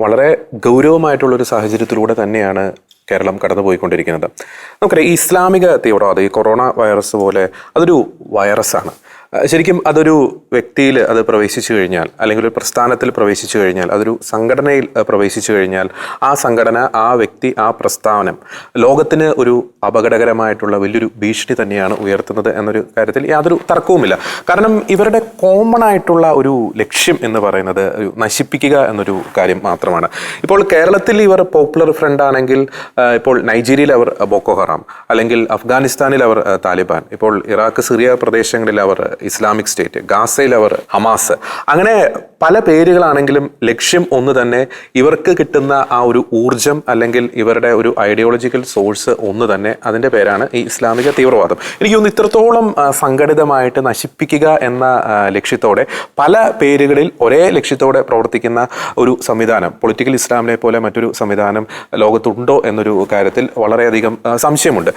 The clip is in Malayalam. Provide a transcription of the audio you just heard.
വളരെ ഗൗരവമായിട്ടുള്ള ഒരു സാഹചര്യത്തിലൂടെ തന്നെയാണ് കേരളം കടന്നുപോയിക്കൊണ്ടിരിക്കുന്നത്. നമുക്കറിയാം ഇസ്ലാമിക തീവ്രവാദം ഈ കൊറോണ വൈറസ് പോലെ അതൊരു വൈറസാണ്. ശരിക്കും അതൊരു വ്യക്തിയിൽ അത് പ്രവേശിച്ചു കഴിഞ്ഞാൽ അല്ലെങ്കിൽ ഒരു പ്രസ്ഥാനത്തിൽ പ്രവേശിച്ചു കഴിഞ്ഞാൽ അതൊരു സംഘടനയിൽ പ്രവേശിച്ചു കഴിഞ്ഞാൽ ആ സംഘടന ആ വ്യക്തി ആ പ്രസ്ഥാനം ലോകത്തിന് ഒരു അപകടകരമായിട്ടുള്ള വലിയൊരു ഭീഷണി തന്നെയാണ് ഉയർത്തുന്നത് എന്നൊരു കാര്യത്തിൽ യാതൊരു തർക്കവുമില്ല. കാരണം ഇവരുടെ കോമൺ ആയിട്ടുള്ള ഒരു ലക്ഷ്യം എന്ന് പറയുന്നത് നശിപ്പിക്കുക എന്നൊരു കാര്യം മാത്രമാണ്. ഇപ്പോൾ കേരളത്തിൽ ഇവർ പോപ്പുലർ ഫ്രണ്ട് ആണെങ്കിൽ ഇപ്പോൾ നൈജീരിയയിൽ അവർ ബോക്കോ ഹറാം അല്ലെങ്കിൽ അഫ്ഗാനിസ്ഥാനിൽ അവർ താലിബാൻ ഇപ്പോൾ ഇറാഖ് സിറിയ പ്രദേശങ്ങളിൽ അവർ ഇസ്ലാമിക് സ്റ്റേറ്റ് ഗാസയിൽ അവർ ഹമാസ്. അങ്ങനെ പല പേരുകളാണെങ്കിലും ലക്ഷ്യം ഒന്ന് തന്നെ ഇവർക്ക് കിട്ടുന്ന ആ ഒരു ഊർജം അല്ലെങ്കിൽ ഇവരുടെ ഒരു ഐഡിയോളജിക്കൽ സോഴ്സ് ഒന്ന് തന്നെ അതിന്റെ പേരാണ് ഈ ഇസ്ലാമിക തീവ്രവാദം. എനിക്ക് തോന്നുന്നു ഇത്രത്തോളം സംഘടിതമായിട്ട് നശിപ്പിക്കുക എന്ന ലക്ഷ്യത്തോടെ പല പേരുകളിൽ ഒരേ ലക്ഷ്യത്തോടെ പ്രവർത്തിക്കുന്ന ഒരു സംവിധാനം പൊളിറ്റിക്കൽ ഇസ്ലാമിനെ പോലെ മറ്റൊരു സംവിധാനം ലോകത്തുണ്ടോ എന്നൊരു കാര്യത്തിൽ വളരെയധികം സംശയമുണ്ട്.